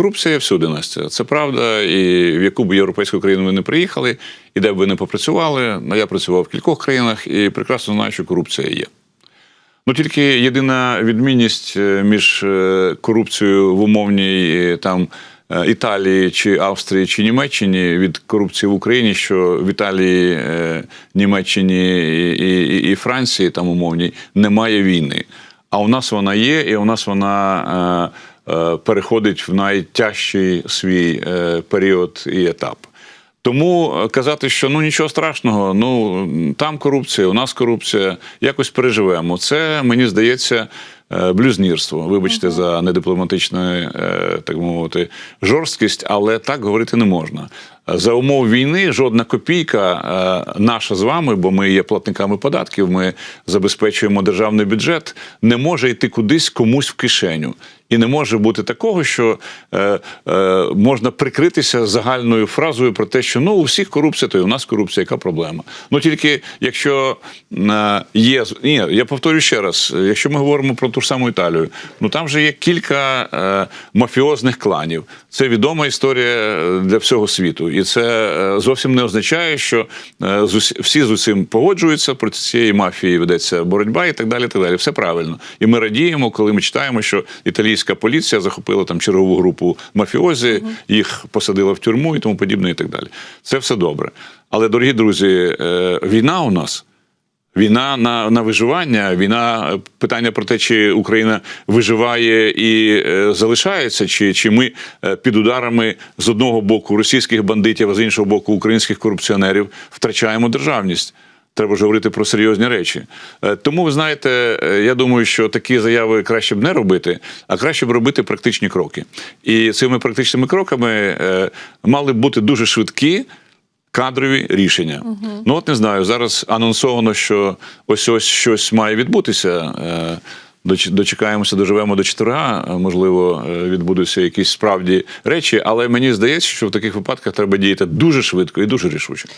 корупція всюди Настя. Це правда. І в яку б європейську країну ви не приїхали, і де б ви не попрацювали. Ну, я працював в кількох країнах і прекрасно знаю, що корупція є. Ну тільки єдина відмінність е, між е, корупцією в умовній е, там Італії чи Австрії чи Німеччині від корупції в Україні, що в Італії, Німеччині і, і, і Франції там умовній немає війни. А у нас вона є, і у нас вона переходить в найтяжчий свій е, період і етап. Тому е, казати, що ну нічого страшного, ну там корупція, у нас корупція, якось переживемо. Це мені здається е, блюзнірство. Вибачте за недипломатичну, е, так мовити, жорсткість, але так говорити не можна. За умов війни жодна копійка е, наша з вами, бо ми є платниками податків, ми забезпечуємо державний бюджет, не може йти кудись комусь в кишеню. І не може бути такого, що е, е, можна прикритися загальною фразою про те, що ну у всіх корупція, то і у нас корупція, яка проблема. Ну тільки якщо е, є ні, я повторю ще раз: якщо ми говоримо про ту ж саму Італію, ну там же є кілька е, мафіозних кланів. Це відома історія для всього світу, і це е, зовсім не означає, що е, всі з усім погоджуються проти цієї мафії ведеться боротьба і так далі. Так далі. Все правильно. І ми радіємо, коли ми читаємо, що італійська поліція захопила там чергову групу мафіозі, їх посадила в тюрму і тому подібне, і так далі. Це все добре. Але, дорогі друзі, е, війна у нас. Війна на, на виживання, війна е, питання про те, чи Україна виживає і е, залишається, чи, чи ми е, під ударами з одного боку російських бандитів, а з іншого боку українських корупціонерів втрачаємо державність. Треба ж говорити про серйозні речі. Е, Тому ви знаєте, е, я думаю, що такі заяви краще б не робити, а краще б робити практичні кроки. І цими практичними кроками е, мали б бути дуже швидкі кадрові рішення. Ну от не знаю. Зараз анонсовано, що ось ось щось має відбутися. Е, Дочекаємося, доживемо до четверга. е, Можливо, е, відбудуться якісь справді речі, але мені здається, що в таких випадках треба діяти дуже швидко і дуже рішуче.